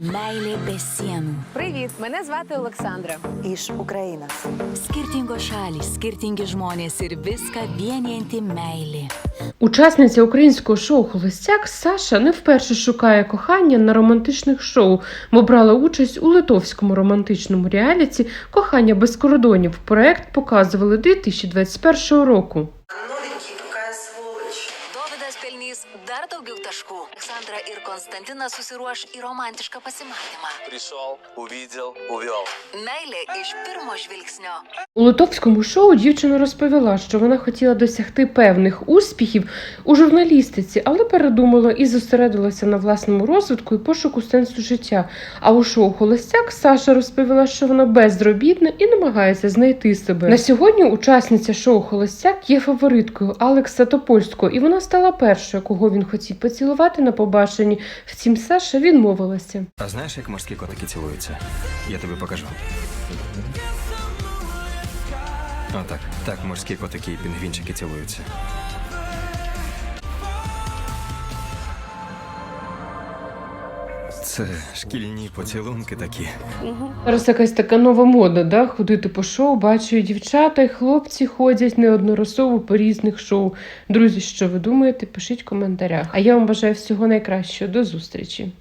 Meilė be sienų. Привіт, мене звати Олександра. iš Ukrainos. Skirtingos šalys, skirtingi žmonės ir viską vienijanti meilė. Учасниця українського шоу Холостяк Саша не вперше шукає кохання на романтичних шоу, бо брала участь у литовському романтичному реаліті Кохання без кордонів. Проект показували 2021 року. Dovydas pelnys dar daugiau taškų. Aleksandra ir Konstantinas susiruoš į romantišką pasimatymą. Пришел, увидел, увел. Meilė iš pirmo žvilgsnio. У литовському шоу дівчина розповіла, що вона хотіла досягти певних успіхів у журналістиці, але передумала і зосередилася на власному розвитку і пошуку сенсу життя. А у шоу Холостяк Саша розповіла, що вона безробітна і намагається знайти себе. На сьогодні учасниця шоу Холостяк є фавориткою Алекса Топольського, і вона стала першою, кого він хотів поцілувати на побаченні. Втім, Саша відмовилася. А знаєш, як морські котики цілуються? Я тобі покажу. Отак. Так морські котики і пінгвінчики цілуються. Це шкільні поцілунки такі. Зараз якась така нова мода, да? ходити по шоу, бачу, і дівчата, і хлопці ходять неодноразово по різних шоу. Друзі, що ви думаєте? Пишіть в коментарях. А я вам бажаю всього найкращого. До зустрічі!